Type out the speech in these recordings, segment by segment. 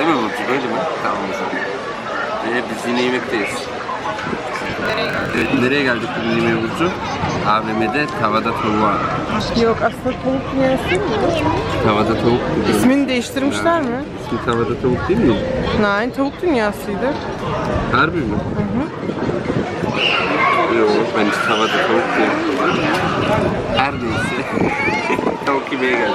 Değil mi Burcu? Böyle mi? Tamam o zaman. Ve biz yine yemekteyiz. Evet, nereye geldik bugün yemeğe Burcu? AVM'de tavada tavuğa. Yok aslında tavuk dünyası mı? Tavada tavuk dedi. İsmini değiştirmişler mi? İsmi tavada tavuk değil mi? Nein, tavuk dünyasıydı. Harbi mi? Hı hı. Yok ben işte tavada tavuk diyorum. Her neyse. tavuk yemeye geldik.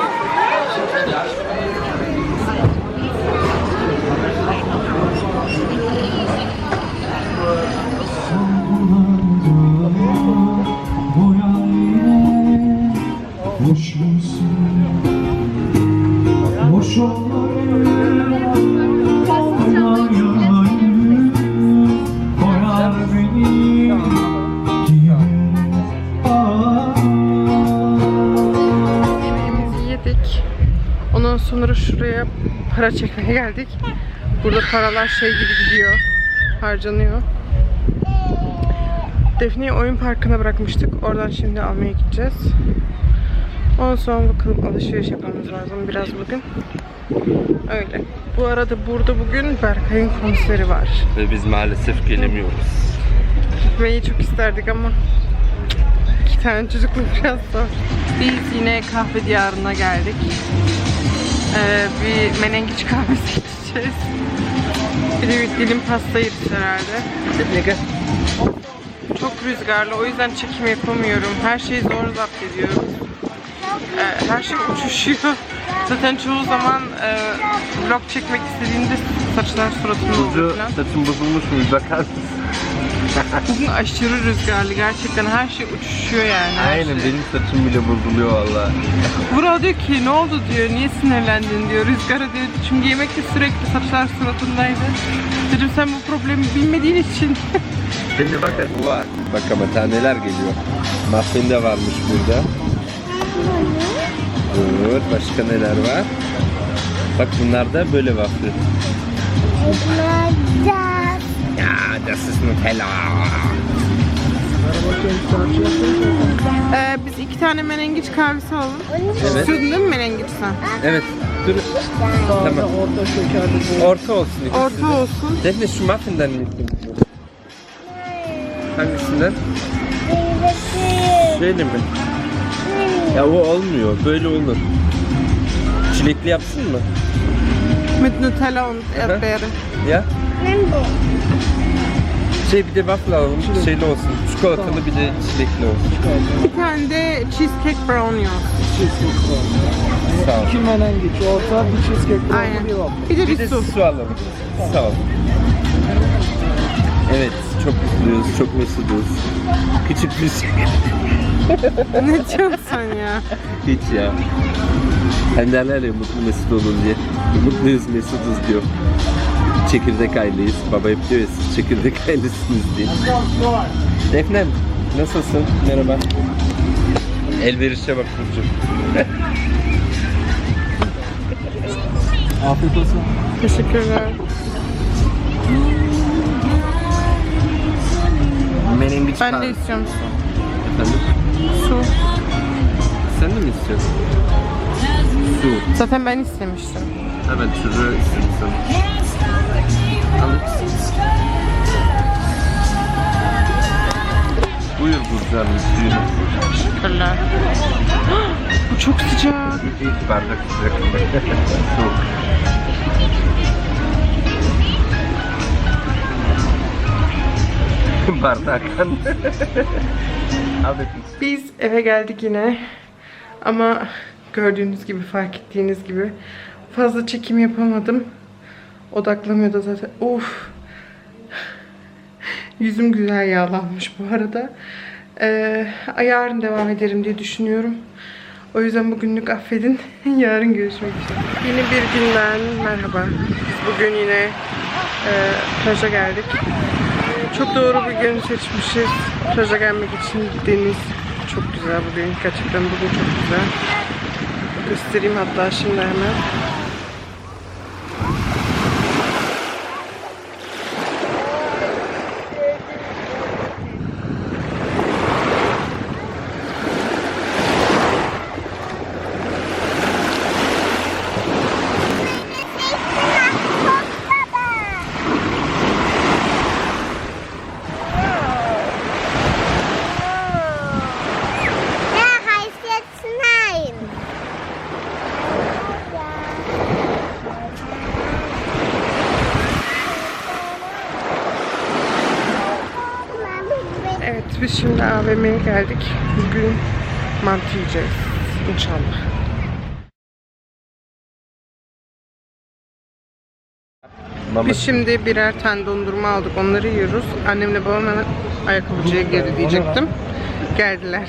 Şuraya para çekmeye geldik. Burada paralar şey gibi gidiyor. Harcanıyor. Defne'yi oyun parkına bırakmıştık. Oradan şimdi almaya gideceğiz. Ondan sonra bakalım alışveriş yapmamız lazım biraz bugün. Öyle. Bu arada burada bugün Berkay'ın konseri var. Ve biz maalesef gelemiyoruz. Gitmeyi çok isterdik ama iki tane çocukla biraz zor. Biz yine kahve diyarına geldik. Ee, bir menengiç kahvesi içeceğiz. Bir de bir dilim pasta yeriz herhalde. Çok rüzgarlı o yüzden çekim yapamıyorum. Her şeyi zor zapt ediyorum. Ee, her şey uçuşuyor. Zaten çoğu zaman e, vlog çekmek istediğimde saçlar suratımda oluyor falan. saçın bozulmuş mu? Bakar mısın? Bugün aşırı rüzgarlı gerçekten her şey uçuşuyor yani. her Aynen şey. benim saçım bile bozuluyor valla. Burak diyor ki ne oldu diyor niye sinirlendin diyor rüzgara diyor çünkü yemekte sürekli saçlar suratındaydı. Dedim sen bu problemi bilmediğin için. Şimdi bak var. Bak ama taneler geliyor. Muffin de varmış burada. Dur başka neler var? Bak bunlar da böyle waffle. Ya das ist Nutella. Ee, biz iki tane menengiç kahvesi alalım. Evet. İstiyordun değil mi menengiç sen? Evet. Dur. Tamam. Orta olsun. ikisi Orta olsun. Defne şu muffinden mi? Hangisinden? Şöyle mi? Ya o olmuyor. Böyle olur. Çilekli yapsın mı? Mit Nutella und Erdbeere. Ya? Şey bir de waffle alalım. Şeyli olsun. Çikolatalı bir de çilekli olsun. Bir tane de cheesecake brownie olsun. Sağ ol. İki menengiç orta bir cheesecake Aynen. bir waffle. Bir de Bir bir de su. su alalım. Sağ ol. Evet, çok mutluyuz, çok mesutuz. Küçük bir şey. ne diyorsun sen ya? Hiç ya. Hani derler ya mutlu mesut olun diye. Mutluyuz mesutuz diyor. Çekirdek aileyiz. Baba hep diyor ya siz çekirdek ailesiniz diye. Defnem nasılsın? Merhaba. Elverişe bak Burcu. Afiyet olsun. Teşekkürler. Menengiç Ben de istiyorum su. Efendim? Su. Sen de mi istiyorsun? Su. Zaten ben istemiştim. Evet türü istedim Al. Buyur Hanım suyunu. Teşekkürler. Bu çok sıcak. İlk bardak sıcak. Soğuk. Bardak. Biz eve geldik yine. Ama gördüğünüz gibi, fark ettiğiniz gibi fazla çekim yapamadım. Odaklamıyor da zaten. Of. Yüzüm güzel yağlanmış bu arada. Ee, yarın devam ederim diye düşünüyorum. O yüzden bugünlük affedin. Yarın görüşmek üzere. Yeni bir günden merhaba. Bugün yine e, plaja geldik. Çok doğru bir gün seçmişiz. Plaja gelmek için deniz çok güzel bugün. Gerçekten bugün çok güzel. Göstereyim hatta şimdi hemen. Biz şimdi AVM'ye geldik. Bugün mantı yiyeceğiz. İnşallah. Biz şimdi birer tane dondurma aldık. Onları yiyoruz. Annemle babam hemen ayakkabıcıya girdi diyecektim. Geldiler.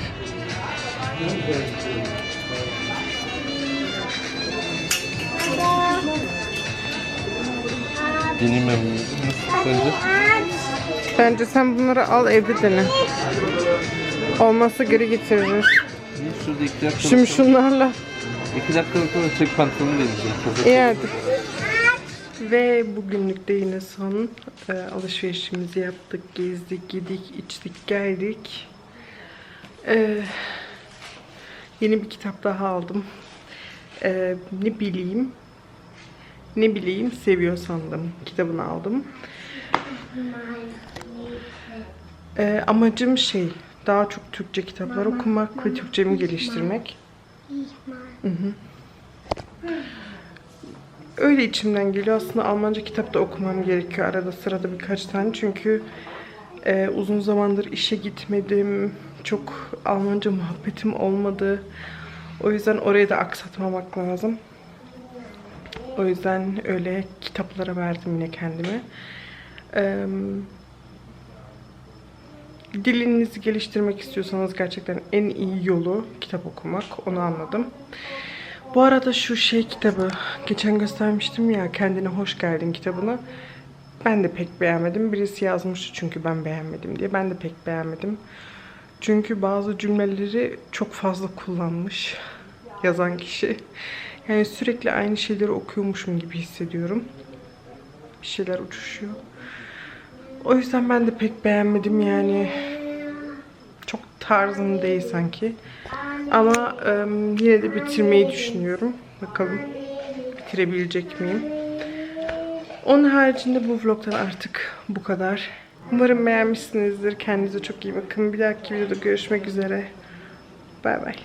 memnun. Nasıl sence? Bence sen bunları al evde dene. Olmazsa geri getiririz. Niye şurada iki dakika Şimdi şunlarla. iki dakikalık sonra tek pantolonu deneyeceğim. İyi hadi. Ve bugünlük de yine son e, alışverişimizi yaptık, gezdik, yedik, içtik, geldik. E, yeni bir kitap daha aldım. E, ne bileyim, ne bileyim seviyor sandım. Kitabını aldım. E, amacım şey, daha çok Türkçe kitaplar okumak ve Türkçemi geliştirmek. Öyle içimden geliyor. Aslında Almanca kitap da okumam gerekiyor arada sırada birkaç tane. Çünkü e, uzun zamandır işe gitmedim. Çok Almanca muhabbetim olmadı. O yüzden orayı da aksatmamak lazım. O yüzden öyle kitaplara verdim yine kendimi. Eee dilinizi geliştirmek istiyorsanız gerçekten en iyi yolu kitap okumak. Onu anladım. Bu arada şu şey kitabı, geçen göstermiştim ya kendine hoş geldin kitabını. Ben de pek beğenmedim. Birisi yazmıştı çünkü ben beğenmedim diye. Ben de pek beğenmedim. Çünkü bazı cümleleri çok fazla kullanmış yazan kişi. Yani sürekli aynı şeyleri okuyormuşum gibi hissediyorum. Bir şeyler uçuşuyor. O yüzden ben de pek beğenmedim yani. Çok tarzım değil sanki. Ama em, yine de bitirmeyi düşünüyorum. Bakalım bitirebilecek miyim? Onun haricinde bu vlogdan artık bu kadar. Umarım beğenmişsinizdir. Kendinize çok iyi bakın. Bir dahaki videoda görüşmek üzere. Bay bay.